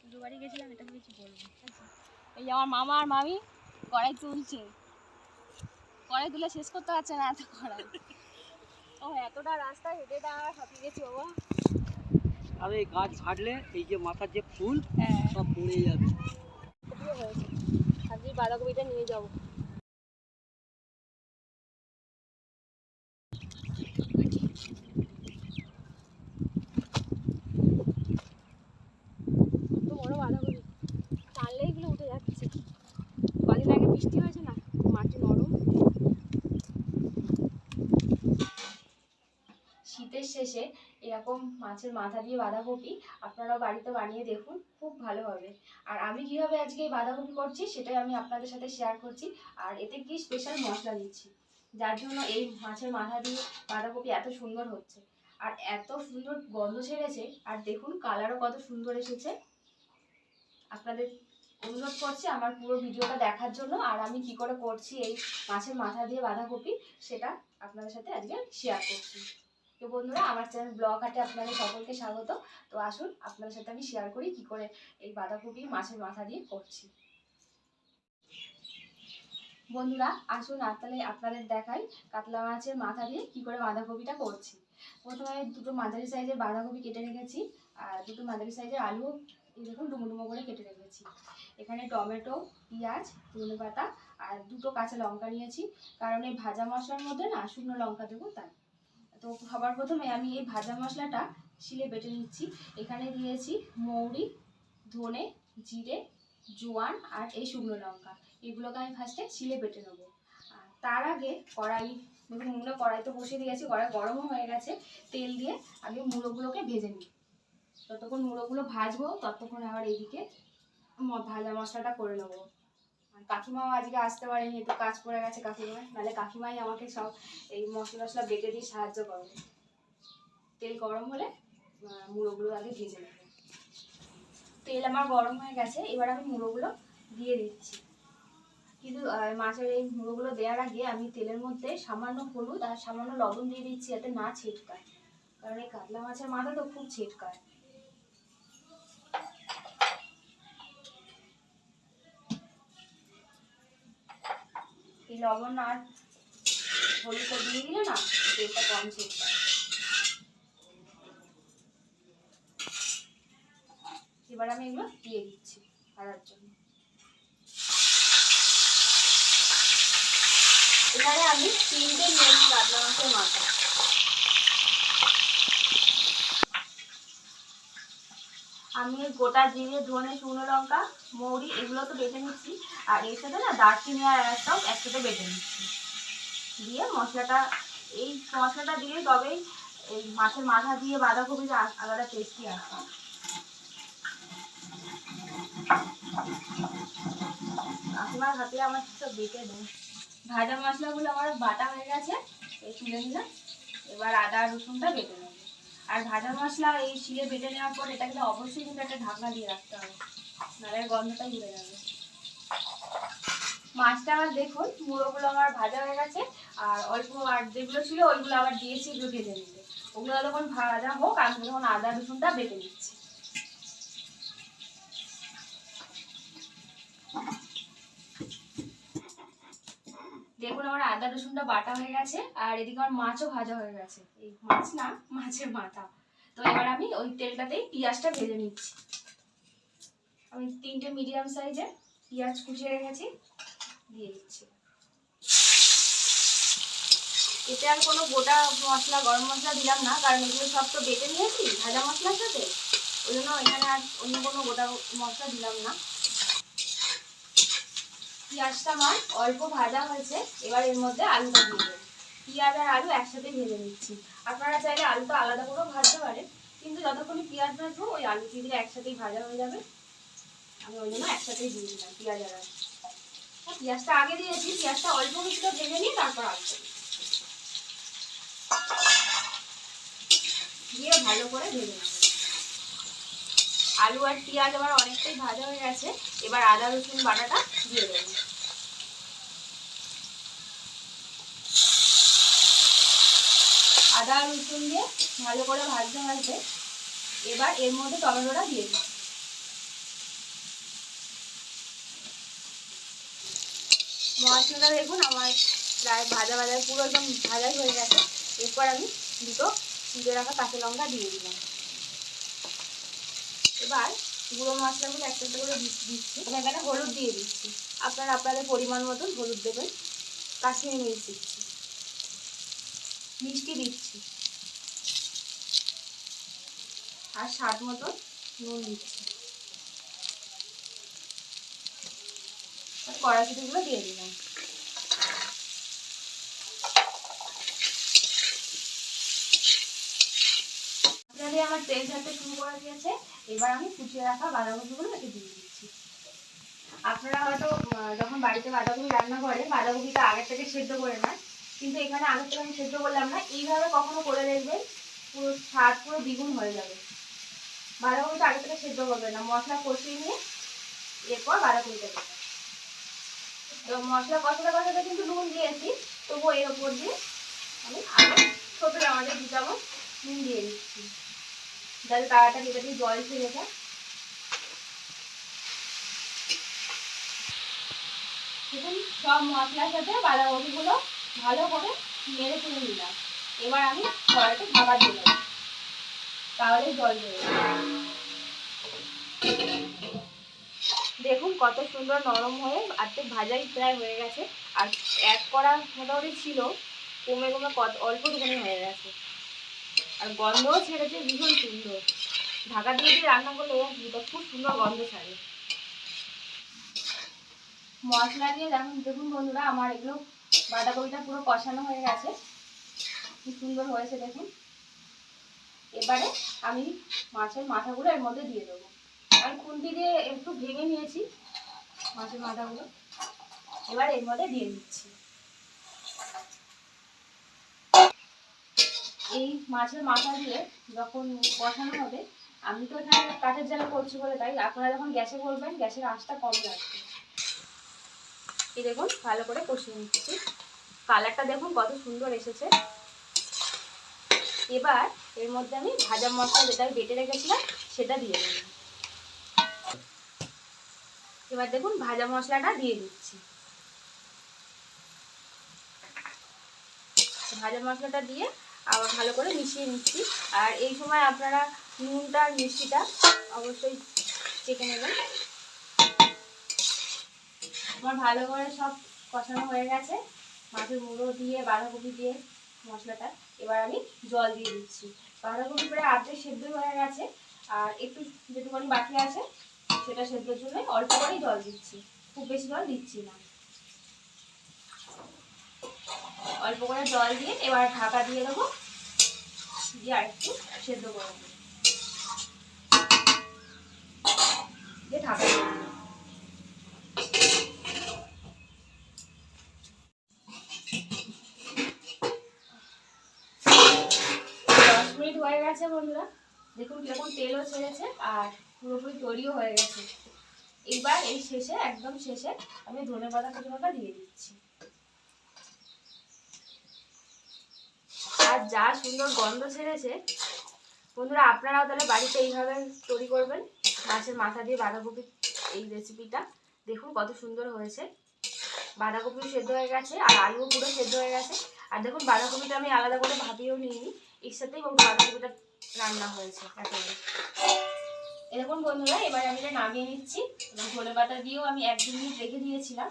পুজো বাড়ি গেছিলাম এটা কিছু বলব এই আমার মামা আর মামি কড়াই তুলছে। কড়াই তুলে শেষ করতে পারছে না এত কড়াই। ও এতটা রাস্তা হেঁটে দাঁড়া হাঁপিয়ে গেছি বাবা। আর এই গাছ ছাড়লে এই যে মাথার যে ফুল হ্যাঁ। সব পড়ে যাবে। বাঁধাকপিটা নিয়ে যাব কত বড় বাঁধাকপি টানলে এগুলো উঠে যাচ্ছে কদিন আগে বৃষ্টি হয়েছে না? মাটি নরম। শীতের শেষে এরকম মাছের মাথা দিয়ে বাঁধাকপি আপনারাও বাড়িতে বানিয়ে দেখুন, খুব ভালো হবে। আর আমি কীভাবে আজকে এই বাঁধাকপি করছি সেটাই আমি আপনাদের সাথে শেয়ার করছি, আর এতে কি স্পেশাল মশলা দিচ্ছি। যার জন্য এই মাছের মাথা দিয়ে বাঁধাকপি এত সুন্দর হচ্ছে। আর এত সুন্দর গন্ধ ছেড়েছে, আর দেখুন কালারও কত সুন্দর এসেছে। আপনাদের অনুরোধ করছি আমার পুরো ভিডিওটা দেখার জন্য, আর আমি কি করে করছি এই মাছের মাথা দিয়ে বাঁধাকপি সেটা আপনাদের সাথে আজকে শেয়ার করছি। তো বন্ধুরা, আমার চ্যানেল ব্লগ হাটে আপনাদের সকলকে স্বাগত। তো আসুন, আপনাদের সাথে আমি শেয়ার করি কি করে এই বাঁধাকপি মাছের মাথা দিয়ে করছি। বন্ধুরা, আসুন তাহলে আপনাদের দেখাই কাতলা মাছের মাথা দিয়ে কি করে বাঁধাকপিটা করছি। প্রথমে দুটো মাঝারি সাইজের বাঁধাকপি কেটে রেখেছি, আর দুটো মাঝারি সাইজের আলু, এই ডুমো ডুমো করে কেটে রেখেছি। এখানে টমেটো, পেঁয়াজ ধনে পাতা আর দুটো কাঁচা লঙ্কা নিয়েছি। কারণ এই ভাজা মশলার মধ্যে না শুকনো লঙ্কা দেবো তাই। তো সবার প্রথমে আমি এই ভাজা মশলাটা শিলে বেটে নিচ্ছি। এখানে দিয়েছি মৌরি, ধনে, জিরে, জোয়ান আর এই শুকনো লঙ্কা। এগুলোকে আমি ফার্স্টে শিলে বেটে নেব। তার আগে কড়াই, দেখুন মুলো কড়াই তো বসিয়ে দিয়েছি, কড়াই গরমও হয়ে গেছে। তেল দিয়ে আগে মুড়োগুলোকে ভেজে নিই। ততক্ষণ মুড়োগুলো ভাজবো ততক্ষণ আবার এইদিকে ভাজা মশলাটা করে নেব। কাকিমাও আজকে আসতে পারেনি, একটু কাজ পড়ে গেছে কাকিমা নাহলে কাকিমাই আমাকে সব এই মশলা মশলা বেটে দিয়ে সাহায্য করবে তেল গরম হলে মুড়োগুলো আগে ভেজে নেব। তেল আমার গরম হয়ে গেছে, এবার আমি মুড়োগুলো দিয়ে দিচ্ছি। কিন্তু মাছের এই মুড়োগুলো দেওয়ার আগে আমি তেলের মধ্যে সামান্য হলুদ আর সামান্য লবণ দিয়ে দিচ্ছি যাতে না ছিটকায়। কারণ এই কাতলা মাছের মাথা তো খুব ছিটকায়। লবণ আর হলুদটা দিয়ে দিলে না, তেলটা কম যায় এবার আমি এগুলো দিয়ে দিচ্ছি ভাজার জন্য। এখানে আমি তিনটে নিয়েছি কাতলা মাছের মাথা আমি গোটা জিরে, ধনে, শুকনো লঙ্কা, মৌরি এগুলো তো বেটে নিচ্ছি। আর এর সাথে না দারচিনি আর এলাচটাও একসাথে বেটে নিচ্ছি। দিয়ে মশলাটা, এই মশলাটা দিয়ে তবেই এই মাছের মাথা দিয়ে বাঁধাকপিটা আ- আলাদা টেস্টি আসে। কাকিমার হাতে আমার সব বেটে দেয় ভাজা মশলাগুলো আমার বাটা হয়ে গেছে, এই তুলে নিলাম। এবার আদা রসুনটা বেটে নেব। আর ভাজা মশলা এই শিলে বেটে নেওয়ার পর এটাকে কিন্তু অবশ্যই কিন্তু একটা ঢাকনা দিয়ে রাখতে হবে। নাহলে গন্ধটাই উড়ে যাবে। মাছটা আবার দেখুন, মুড়োগুলো আমার ভাজা হয়ে গেছে, আর অল্প আর যেগুলো ছিল ওইগুলো আবার দিয়েছি একটু ভেজে নিতে। ওগুলো যখন ভাজা হোক, আমি যখন আদা রসুনটা বেটে নিচ্ছি। দেখুন আমার আদা, রসুনটা বাটা হয়ে গেছে, আর এদিকে আমার মাছও ভাজা হয়ে গেছে। এই মাছ না, মাছের মাথা। তো এবার আমি ওই তেলটাতেই পেঁয়াজটা ভেজে নিচ্ছি। আমি তিনটে মিডিয়াম সাইজের পেঁয়াজ কুচিয়ে রেখেছি, দিয়ে দিচ্ছি। এতে আর কোনো গোটা মশলা, গরম মশলা দিলাম না, কারণ এগুলো সব তো বেটে নিয়েছি, ভাজা মশলার সাথে। ওই জন্য এখানে আর অন্য কোনো গোটা মশলা দিলাম না। পেঁয়াজটা আমার অল্প ভাজা হয়েছে, এবার এর মধ্যে আলুটা দিয়ে দেবো। পেঁয়াজ আর আলু একসাথে ভেজে নিচ্ছি। আপনারা চাইলে আলুটা আলাদা করেও ভাজতে পারেন, কিন্তু যতক্ষণ পেঁয়াজ ভাজবো, ওই আলু দিয়ে একসাথেই ভাজা হয়ে যাবে। আমি ওই জন্য একসাথেই দিয়ে দিলাম, পেঁয়াজ আর আলু। পেঁয়াজটা আগে দিয়েছি, পেঁয়াজটা অল্প কিছুটা ভেজে নিই তারপর দিই। দিয়ে ভালো করে ভেজে নেব আলু আর পেঁয়াজ আমার অনেকটাই ভাজা হয়ে গেছে। এবার আদা, রসুন, বাটাটা দিয়ে দেবো। আদা, রসুন দিয়ে ভালো করে ভাজতে ভাজতে এবার এর মধ্যে টমেটোটা দিয়ে দিচ্ছি মশলাটা দেখুন আমার প্রায় ভাজা ভাজা, পুরো একদম ভাজাই হয়ে গেছে। এরপর আমি দুটো চিড়ে রাখা কাঁচা লঙ্কা দিয়ে দিলাম। এবার গুঁড়ো মশলাগুলো একটা একটা করে দিচ্ছি। আমি এখানে হলুদ দিয়ে দিচ্ছি। আপনারা আপনাদের পরিমাণ মতন হলুদ দেবেন। কাশ্মীরি মির্চ দিচ্ছি। মিষ্টি দিচ্ছি। আর স্বাদ মতন নুন দিচ্ছি। কড়াইশুটিগুলো দিয়ে দিলাম। আপনাদের আমার তেল ঝাড়তে শুরু করে দিয়েছে এবার আমি কুচিয়ে রাখা বাঁধাকপিগুলো এতে দিয়ে দিচ্ছি। আপনারা হয়তো যখন বাড়িতে বাঁধাকপি রান্না করে, বাঁধাকপিটা আগের থেকে সেদ্ধ করে নেন। কিন্তু এখানে আগের থেকে আমি সেদ্ধ করলাম না, এইভাবে কখনো করে দেখবেন পুরো স্বাদ পুরো দ্বিগুণ হয়ে যাবে। বাঁধাকপিটা আগে থেকে সেদ্ধ করবে না, মশলা কষিয়ে নিয়ে এরপর বাঁধাকপিটা দেবে তো মশলা কষাতে কষাতে কিন্তু নুন দিয়েছি, তবুও এর ওপর দিয়ে আমি আরও ছোটো চামচে দু চামচ নুন দিয়ে দিচ্ছি। যাতে তাড়াতাড়ি এটা দিয়ে জল ছেড়ে যায়। দেখুন, সব মশলার সাথে বাঁধাকপিগুলো ভালো করে নেড়ে তুলে নিলাম। এবার আমি কড়াইতে ঢাকা দেবো। তাহলে জল দেবে দেখুন, কত সুন্দর নরম হয়ে আর্ধেক ভাজাই প্রায় হয়ে গেছে। আর এক কড়া মোটামুটি ছিল, কমে কমে কত, অল্প অল্পটুকুনি হয়ে গেছে। আর গন্ধও ছেড়েছে ভীষণ সুন্দর। ঢাকা দিয়ে দিয়ে রান্না করলে খুব সুন্দর গন্ধ ছাড়ে। মশলা দিয়ে দেখুন দেখুন বন্ধুরা, আমার এগুলো বাঁধাকপিটা পুরো কষানো হয়ে গেছে। কি সুন্দর হয়েছে দেখুন। এবারে আমি মাছের মাথাগুলো এর মধ্যে দিয়ে দেবো। আমি খুন্তি দিয়ে একটু ভেঙে নিয়েছি মাছের মাথাগুলো। এবার এর মধ্যে দিয়ে দিচ্ছি। এই মাছের মাথা দিয়ে যখন কষানো হবে, আমি তো এখানে কাঠের জালে করছি বলে তাই আপনারা যখন গ্যাসে করবেন, গ্যাসের আঁচটা কম রাখবেন এই দেখুন, ভালো করে কষিয়ে নিচ্ছি। কালারটা দেখুন কত সুন্দর এসেছে। এবার এর মধ্যে আমি ভাজা মশলা যেটা বেটে রেখেছিলাম, সেটা দিয়ে দেবো। এবার দেখুন ভাজা মশলাটা দিয়ে দিচ্ছি। ভাজা মশলাটা দিয়ে আবার ভালো করে মিশিয়ে নিচ্ছি। আর এই সময় আপনারা নুনটা আর মিষ্টিটা অবশ্যই চেখে নেবেন। আমার ভালো করে সব কষানো হয়ে গেছে। মাছের মুড়ো দিয়ে, বাঁধাকপি দিয়ে মশলাটা এবার আমি জল দিয়ে দিচ্ছি। বাঁধাকপি প্রায় আর্ধেক সেদ্ধ হয়ে গেছে। আর একটু যেটুকুনি বাকি আছে, সেটা সেদ্ধর জন্য অল্প করেই জল দিচ্ছি। খুব বেশি জল দিচ্ছি না। অল্প করে জল দিয়ে এবার ঢাকা দিয়ে দেবো। দিয়ে আর একটু সেদ্ধ করে দেবো দিয়ে ঢাকা দিয়ে মিনিট হয়ে গেছে বন্ধুরা। দেখুন কীরকম তেলও ছেড়েছে আর পুরোপুরি তৈরিও হয়ে গেছে। এবার এই শেষে, একদম শেষে, আমি ধনে পাতা কুচি দিয়ে দিচ্ছি। যা সুন্দর গন্ধ ছেড়েছে। বন্ধুরা, আপনারাও তাহলে বাড়িতে এইভাবে তৈরি করবেন। মাছের মাথা দিয়ে বাঁধাকপি এই রেসিপিটা দেখুন কত সুন্দর হয়েছে। বাঁধাকপিও সেদ্ধ হয়ে গেছে, আর আলুও পুরো সেদ্ধ হয়ে গেছে। আর দেখুন, বাঁধাকপিটা আমি আলাদা করে ভাবিয়েও নিইনি। এর সাথেই বাঁধাকপিটা রান্না হয়েছে, একেবারে। এরকম বন্ধুরা, এবার আমি এটা নামিয়ে নিচ্ছি। এবং ধনে পাতা দিয়েও আমি এক দু মিনিট রেখে দিয়েছিলাম।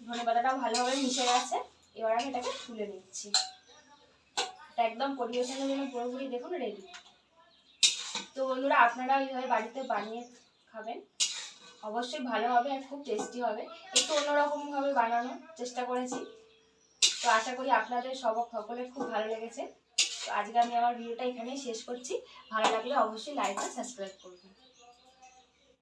ধনে পাতাটাও ভালোভাবে মিশে গেছে। এবার আমি এটাকে তুলে নিচ্ছি। একদম পরিবেশনের জন্য পুরোপুরি দেখুন রেডি তো বন্ধুরা, আপনারা এইভাবে বাড়িতে বানিয়ে খাবেন। অবশ্যই ভালো হবে আর খুব টেস্টি হবে। একটু অন্যরকমভাবে বানানোর চেষ্টা করেছি। তো আশা করি আপনাদের সব সকলের খুব ভালো লেগেছে। তো আজকে আমি আমার ভিডিওটা এখানেই শেষ করছি। ভালো লাগলে অবশ্যই লাইক আর সাবস্ক্রাইব করবেন।